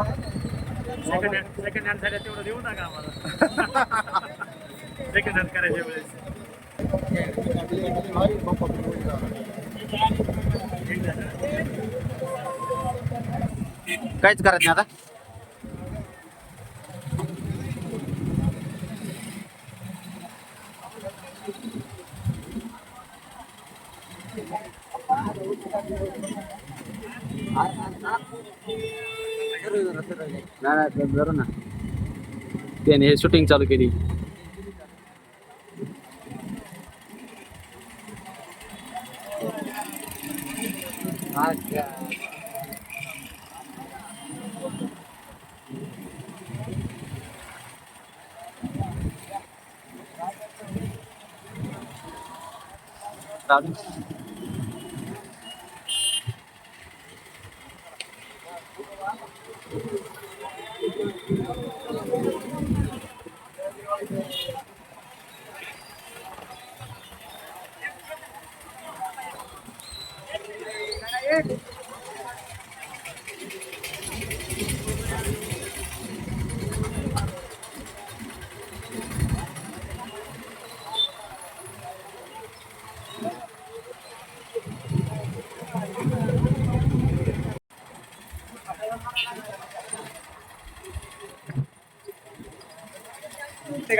Second hand second hand झाल्या तेवढं देऊ नका आम्हाला. सेकंड हँड करायच्या वेळेस. काहीच करत नाही आता. नाही नाही जरूर ना. त्याने हे शूटिंग चालू केली.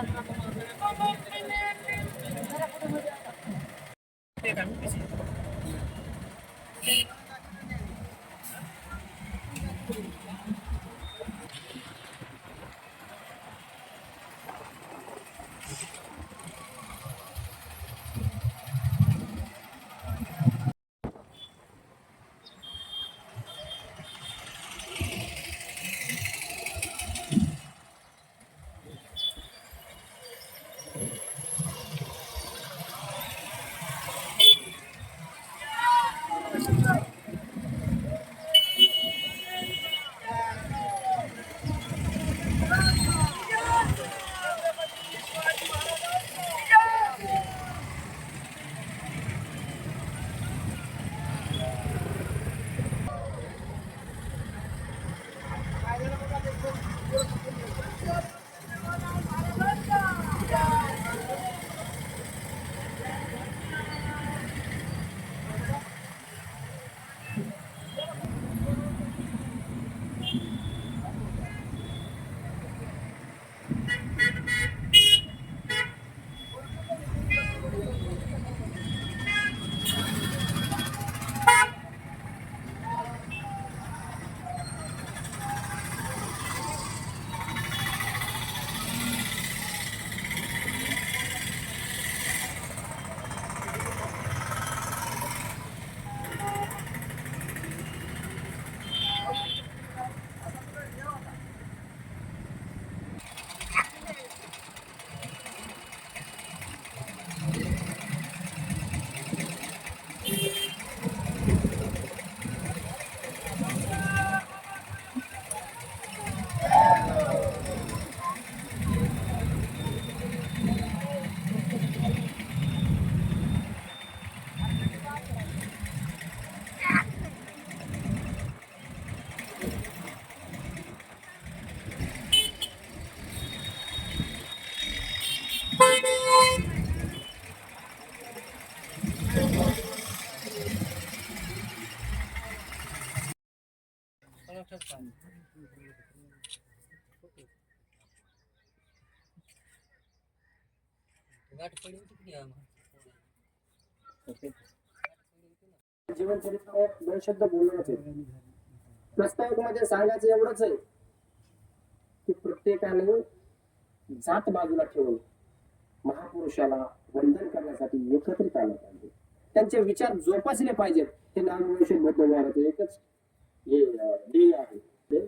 Ha, ha, ha. जीवनचरित्रावर दोन शब्द बोलण्याचे सांगायचं एवढंच आहे की प्रत्येकाने जात बाजूला ठेवून महापुरुषाला वंदन करण्यासाठी एकत्रित आलं पाहिजे त्यांचे विचार जोपासले पाहिजेत हे नामवंश बौद्ध एकच हे ध्येय आहे. ते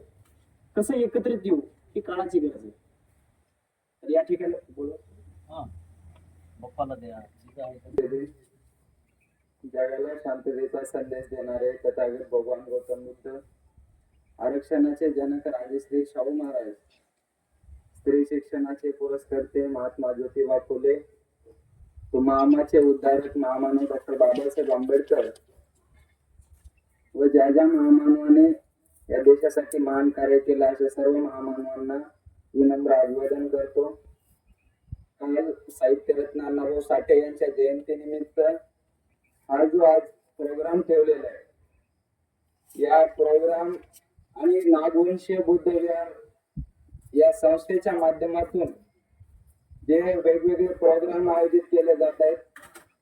कसं एकत्रित येऊ ही काळाची गरज आहे. तर या ठिकाणी बोलू. बाप्पाला द्या. जगाला शांततेचा संदेश देणारे तथागत भगवान गौतम बुद्ध आरक्षणाचे जनक राजश्री शाहू महाराज स्त्री शिक्षणाचे पुरस्कर्ते महात्मा ज्योतिबा फुले तो मामाचे उद्धारक महामानव डॉक्टर बाबासाहेब आंबेडकर व ज्या ज्या महामानवाने या देशासाठी महान कार्य केलं अशा सर्व महामानवांना विनम्र अभिवादन करतो. काल साहित्यरत्न अण्णाभाऊ साठे यांच्या जयंतीनिमित्त हा जो आज प्रोग्राम ठेवलेला आहे या प्रोग्राम आणि नागवंशीय बुद्ध विहार या संस्थेच्या माध्यमातून जे वेगवेगळे प्रोग्राम आयोजित केले जात आहेत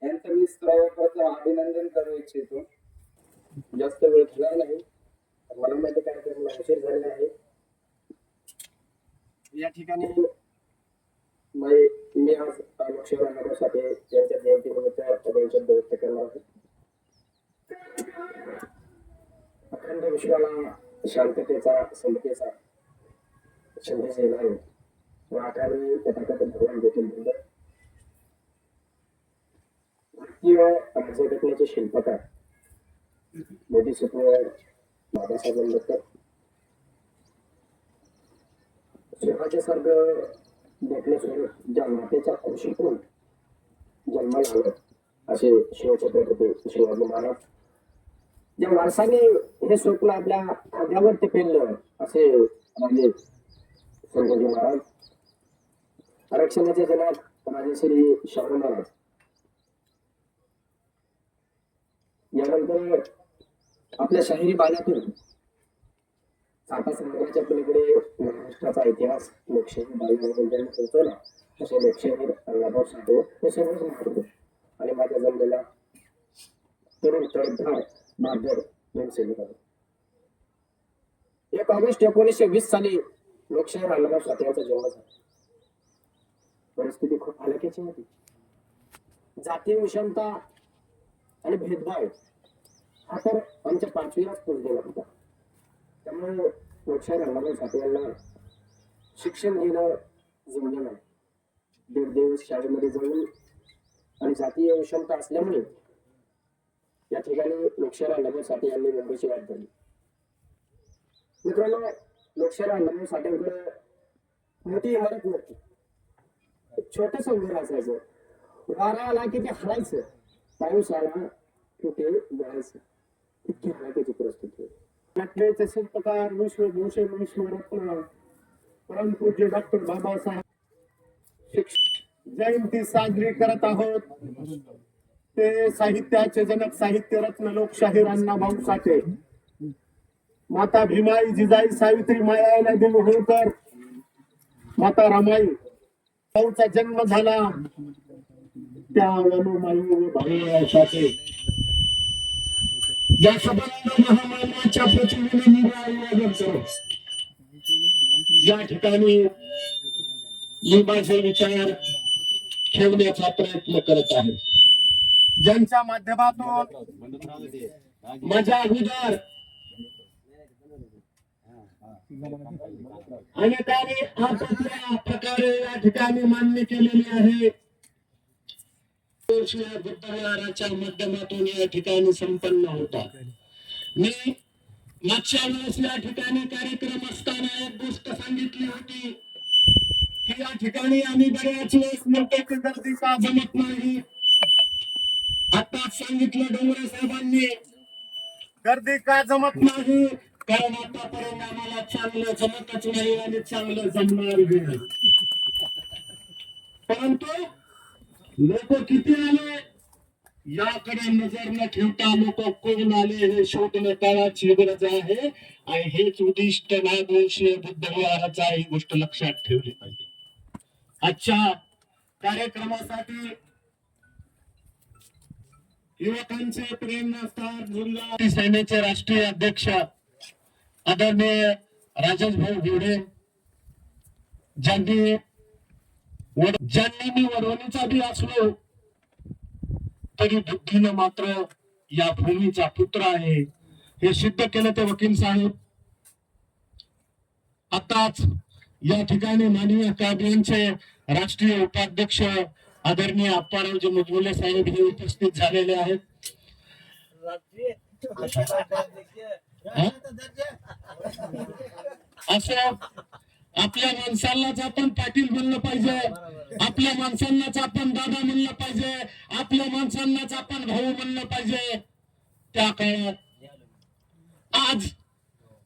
यांचं मी सर्वप्रथम अभिनंदन करू इच्छितो. जास्त वेळ झाला नाही. मला माहिती कार्यक्रमाला उशीर झालेला आहे. या ठिकाणी मी मी आज लोकसेवासाठी यांच्या जयंतीनिमित्त दोन शब्द व्यक्त करणार आहे. अखंड विश्वाला शांततेचा समतेचा संदेश देणारे व आकामी तथागत भगवान देखील बुद्ध भारतीय राज्यघटनेचे शिल्पकार बोधिसत्व बाबासाहेब आंबेडकर स्वराज्यासारखं भेटले स्वरूप ज्या मातेच्या म्हणजे कृषीतून जन्माला आलं असे शिवछत्रपती शिवाजी महाराज. ज्या माणसाने हे स्वप्न आपल्या खाद्यावर ते पेललं असे राजे संभाजी महाराज. आरक्षणाच्या जनात राजेश्री शाहू महाराज. यानंतर आपल्या शाहिरी बाण्यातून साता समुद्राच्या पलीकडे महाराष्ट्राचा इतिहास लोकशाही बालगंगा ज्यांनी पोहोचवला. असे लोकशाहीर अण्णाभाऊ साठे हे सर्वच मानतो आणि माझ्या जमलेला तरुण तडफदार बहादर जनसैनिक आहे. एक ऑगस्ट एकोणीसशे वीस साली लोकशाही अण्णाभाऊ साठे यांचा जन्म झाला. परिस्थिती खूप हलक्याची होती. जाती विषमता आणि भेदभाव हा तर आमच्या पाचवीलाच पोचलेला होता. त्यामुळे मोठ्या अण्णाभाऊ साठे यांना शिक्षण घेणं जमलं नाही. दीड दिवस शाळेमध्ये जाऊन आणि जातीय विषमता असल्यामुळे या ठिकाणी लोकशाही अण्णाभाऊ साठे यांनी मुंबईची वाट धरली मित्रांनो लोकशाही अण्णाभाऊ साठेंकडे मोठी इमारत नव्हती एक छोटस घर असायचं. वारा आला की ते हलायचं पाऊस आला की ते गळायचं. इतकी हलाखीची परिस्थिती घटनेचे शिल्पकार विश्वभूषण विश्वरत्न परमपूज्य डॉक्टर बाबासाहेब जयंती साजरी करत आहोत ते साहित्याचे जनक साहित्य रत्न लोकशाहीर अण्णाभाऊ साठे. माता भीमाई जिजाई सावित्री मायाला देव होळकर. माता रामाई भाऊचा जन्म झाला. त्या वनुमाई भाऊ साठे या सबंध महामानवाच्या प्रतिमेने या ठिकाणी मी माझे विचार ठेवण्याचा प्रयत्न करत आहे ज्यांच्या माध्यमातून माझ्या अगोदर अनेकांनी आपापल्या प्रकारे या ठिकाणी मान्य केलेली आहे. बुद्धविहाराच्या माध्यमातून या ठिकाणी संपन्न होता. मी मागच्या वेळेस या ठिकाणी कार्यक्रम असताना एक गोष्ट सांगितली होती की या ठिकाणी आम्ही बऱ्याच वेळेस म्हणतो गर्दी का जमत नाही. आताच सांगितलं डोंगरे साहेबांनी गर्दी का जमत नाही? कारण आतापर्यंत आम्हाला चांगलं जमतच नाही आणि चांगलं जमणार परंतु लोक किती आले? याकडे नजर न ठेवता लोक कोण आले? हे शोधणं काळाची गरज आहे. आणि हेच उद्दिष्ट नागवंशीय बुद्ध विहाराचा ही गोष्ट लक्षात ठेवली पाहिजे. आजच्या कार्यक्रमासाठी युवकांचे प्रेरणास्थान झुंजा सेनेचे राष्ट्रीय अध्यक्ष आदरणीय राजेश भाऊ भिवडे ज्यांनी ज्यांनी मी वडवणीचा बी असलो तरी बुद्धीनं मात्र या भूमीचा पुत्र आहे. हे सिद्ध केलं ते वकील साहेब. आताच या ठिकाणी माननीय अकादमीचे राष्ट्रीय उपाध्यक्ष आदरणीय अप्पारावजी मुजमुले साहेब हे उपस्थित झालेले आहेत? असं आपल्या माणसांनाच आपण पाटील म्हणलं पाहिजे आपल्या माणसांनाच आपण दादा म्हणलं पाहिजे आपल्या माणसांनाच आपण भाऊ म्हणलं पाहिजे त्या काळात आज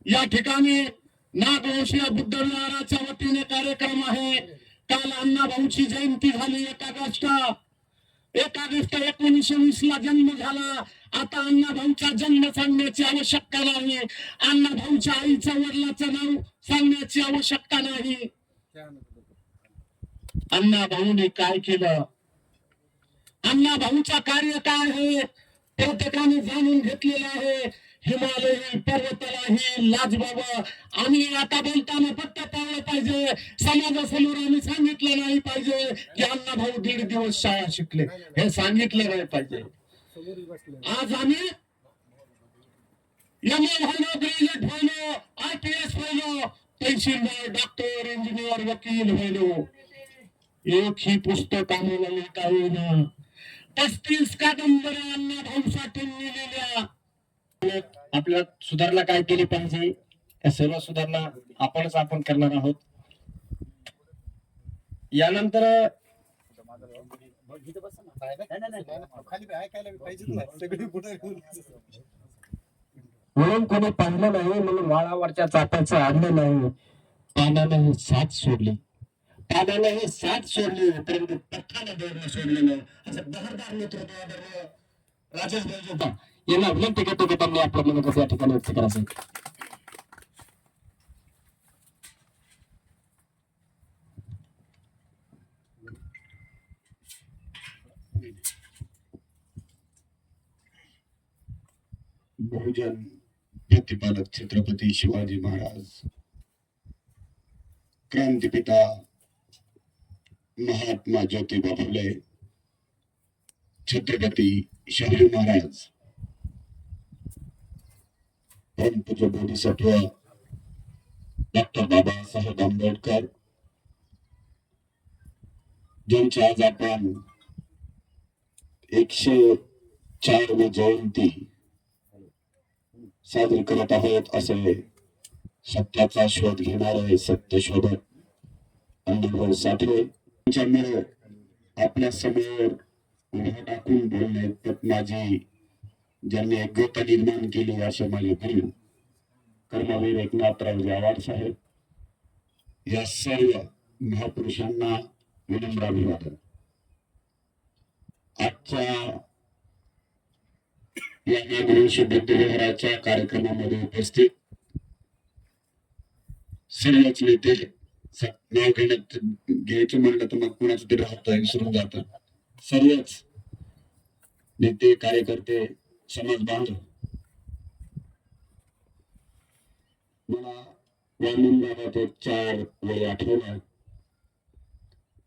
या ठिकाणी नागवंशीय बुद्ध विहाराच्या वतीने कार्यक्रम आहे. काल अण्णा भाऊची जयंती झाली एक ऑगस्ट एक ऑगस्ट एकोणीसशे वीस ला जन्म झाला. आता अण्णाभाऊचा जन्म सांगण्याची आवश्यकता नाही. अण्णा भाऊच्या आईचं वडिलाचं नाव सांगण्याची आवश्यकता नाही. अण्णा भाऊने काय केलं? अण्णा भाऊचं कार्य काय आहे? प्रत्येकाने जाणून घेतलेलं आहे. हिमालयी पर्वतालाही लाज बाबा. आम्ही आता बोलताना फक्त पाळलं पाहिजे. समाजासमोर आम्ही सांगितलं नाही पाहिजे की अण्णा भाऊ दीड दिवस शाळा शिकले. हे सांगितलं नाही पाहिजे. आज आम्ही एम ए व्हायलो ग्रॅज्युएट व्हायलो आय पी एस व्हायलो तहसीलदार डॉक्टर इंजिनियर वकील व्हायलो एक ही पुस्तक आम्हाला लिहिता येईना. पस्तीस कादंबऱ्या अण्णा भाऊसाठी लिहिलेल्या. आपल्या सुधारणा काय केली पाहिजे? त्या सर्व सुधारणा आपणच आपण करणार आहोत. यानंतर म्हणून कोणी पाहिलं नाही म्हणून वाळावरच्या चाप्याचं आणलं नाही. पाण्याने हे साथ सोडली. पाण्याने हे साथ सोडली परंतु पथ्याला दौड सोडलेलं असं बहरदार नेतृत्व आदरणीय राजेश भाई होता. यांना विनंती करतो की त्यांनी आपलं मनं कसं या ठिकाणी व्यक्त करायचं बहुजन प्रतिपादक छत्रपती शिवाजी महाराज क्रांतिपिता महात्मा ज्योतिबा फुले छत्रपती शाहू महाराज. परमपूज्य बोधिसत्व डॉक्टर बाबासाहेब आंबेडकर ज्यांची आज आपण एकशे चारवी जयंती साजरी करत आहोत असे सत्याचा शोध घेणारे सत्य शोधक. अण्णाभाऊ साठे त्यांच्यामुळे आपल्यासमोर उभा टाकून बोलले पटनाजी ज्यांनी एकता निर्माण केली असे माझे गुरु कर्मवीर एकनाथराव आवाड साहेब या सर्व महापुरुषांना विनम्र अभिवादन. आजच्या या नागरिक बुद्ध कार्यक्रमामध्ये उपस्थित सर्वच नेते नाव घेण्यात घ्यायचं म्हणलं तर मग कुणाचं तरी राहतं विसरून जात. सर्वच नेते कार्यकर्ते समाज बांधव. मला वामन बाबा तो चार वेळी आठवला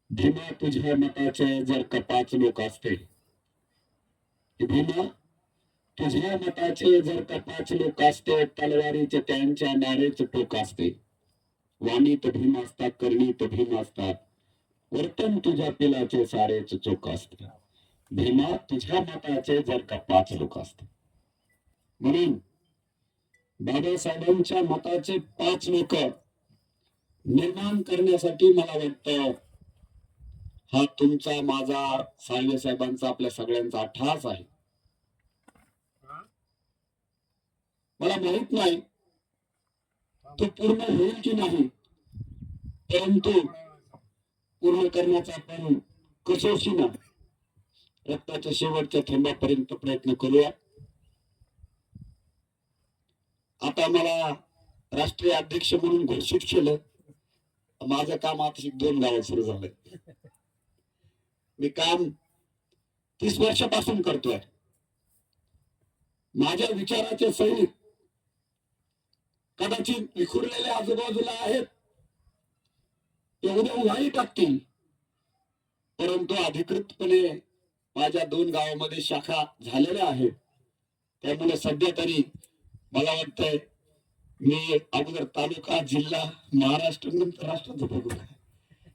भीमा तुझ्या मताचे जर का पाच लोक असते भीमा तुझ्या मताचे जर का पाच लोक असते तलवारीचे त्यांच्या नारेच टोक असते. वाणीत भीम असतात करणीत भीम असतात. वर्तन तुझ्या पिलाचे सारेच चोक असते. भीमा तुझ्या मताचे जर का पाच लोक असते. म्हणून बाबासाहेबांच्या मताचे पाच लोक निर्माण करण्यासाठी मला वाटतं हा तुमचा माझा साहेबांचा आपल्या सगळ्यांचा ठास आहे. मला माहीत नाही तो पूर्ण होईल की नाही. परंतु पूर्ण करण्याचा आपण कसोशीनं रक्ताच्या शेवटच्या थेंबापर्यंत प्रयत्न करूया. आता मला राष्ट्रीय अध्यक्ष म्हणून घोषित केलं. माझं काम आता दोन गावात सुरू झालंय. मी काम तीस वर्षापासून करतोय. माझ्या विचाराचे सैनिक कदाचित विखुरलेले आजूबाजूला आहेत. ते उद्या उघाडी टाकतील. परंतु अधिकृतपणे माझ्या दोन गावामध्ये शाखा झालेल्या आहेत. त्यामुळे सध्या तरी मला वाटतंय मी अगोदर तालुका जिल्हा महाराष्ट्र नंतर राष्ट्राचं बघू.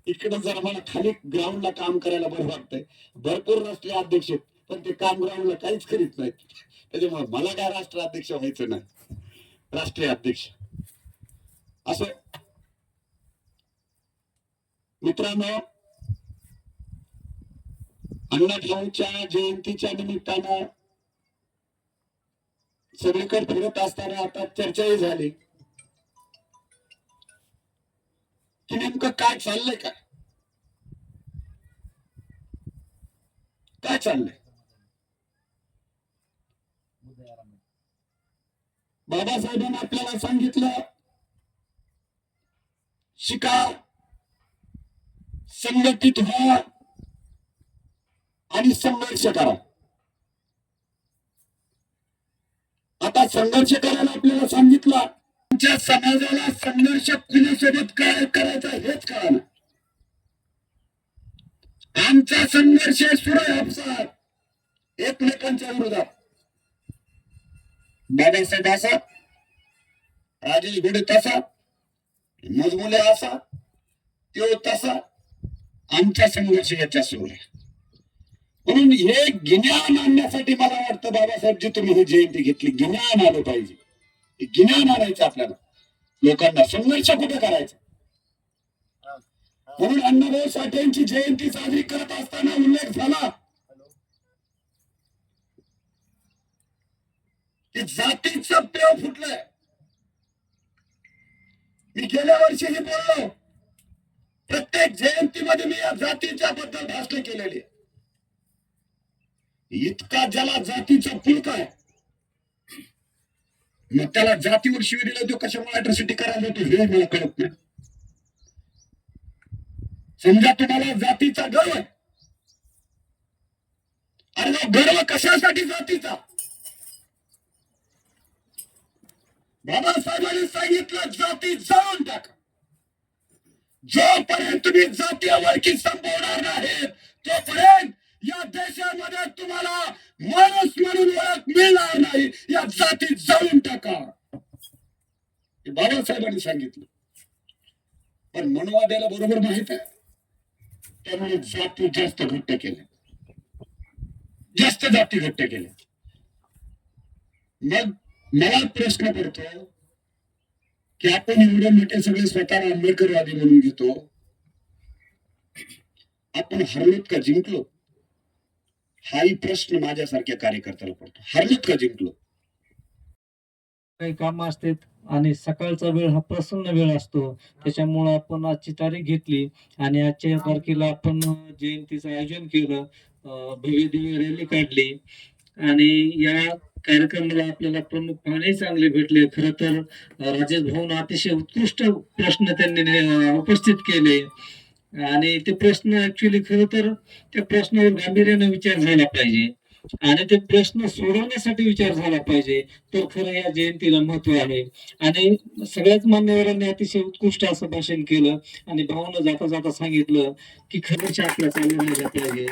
इकडे जर मला खाली ग्राउंडला काम करायला बरं वाटतंय. भरपूर राष्ट्रीय अध्यक्ष आहेत, पण ते काम ग्राउंडला काहीच करीत नाहीत. त्याच्यामुळे मला काय राष्ट्राध्यक्ष व्हायचं नाही. राष्ट्रीय अध्यक्ष. असं मित्रांनो अण्णाभाऊच्या जयंतीच्या निमित्तानं सगळीकडे फिरत असताना आता चर्चाही झाली. की नेमकं काय चाललंय काय चाललंय? बाबासाहेबांनी आपल्याला सांगितलं शिका संघटित व्हा आणि संघर्ष करा. आता संघर्ष करायला आपल्याला सांगितलं तुमच्या समाजाला संघर्ष कुणासोबत काय करायचा हेच कळालं. आमचा संघर्ष सुरू आहे आपसात एकमेकांच्या विरोधात. बाबासाहेब असा राजेश घोडे तसा मजमुले असा तो तसा आमच्या संघर्ष याच्या सुरू आहे. म्हणून हे ज्ञान आणण्यासाठी मला वाटतं बाबासाहेबजी तुम्ही ही जयंती घेतली ज्ञान आलं पाहिजे. हे ज्ञान आणायचं आपल्याला. लोकांना संघर्ष कुठे करायचा? म्हणून अण्णाभाऊ साठेंची जयंती साजरी करत असताना उल्लेख झाला. की जातीचं पेव फुटलंय. मी गेल्या वर्षीही बोललो प्रत्येक जयंतीमध्ये मी या जातीच्या बद्दल भाषण केलेली आहे. इतका ज्याला जातीचा फुलक आहे मग त्याला जातीवर शिवी दिला तो कशामुळे अॅट्रॉसिटी करायला होतो हे मला कळत नाही. समजा तुम्हाला जातीचा गर्व आहे. अरे गर्व कशासाठी जातीचा? बाबासाहेबांनी सांगितलं जाती जाऊन टाका. जोपर्यंत तुम्ही जातीय वळखी संपवणार नाहीत तोपर्यंत या देशामध्ये तुम्हाला माणूस म्हणून ओळख मिळणार नाही. या जाती जाऊन टाका. हे बाबासाहेबांनी सांगितलं. पण मनुवाद्याला बरोबर माहीत आहे. त्यामुळे जाती जास्त घट्ट केल्या जास्त जाती घट्ट केल्या मग मला प्रश्न पडतो की आपण एवढे मोठे सगळे स्वतःला आंबेडकरवादी म्हणून घेतो. आपण हरलोत का जिंकलो? हाही प्रश्न माझ्यासारख्या कार्यकर्त्याला पडतो. हरलोत का जिंकलो? काही काम असतात आणि सकाळचा वेळ हा प्रसन्न वेळ असतो. त्याच्यामुळे आपण आजची तारीख घेतली आणि आजच्या या तारखेला आपण जयंतीचं आयोजन केलं. भव्य दिव्य रॅली काढली. आणि या कार्यक्रमाला आपल्याला प्रमुख पाहुणे चांगले भेटले. खर तर राजेश भाऊन अतिशय उत्कृष्ट प्रश्न त्यांनी उपस्थित केले. आणि ते प्रश्न ऍक्च्युली खर तर त्या प्रश्नावर गांभीर्याने विचार झाला पाहिजे. आणि ते प्रश्न सोडवण्यासाठी विचार झाला पाहिजे. तर खरं या जयंतीला महत्त्व आहे. आणि सगळ्याच मान्यवरांनी अतिशय उत्कृष्ट असं भाषण केलं. आणि भाऊनं जाता जाता सांगितलं की खरंच आपल्या चालवलं पाहिजे.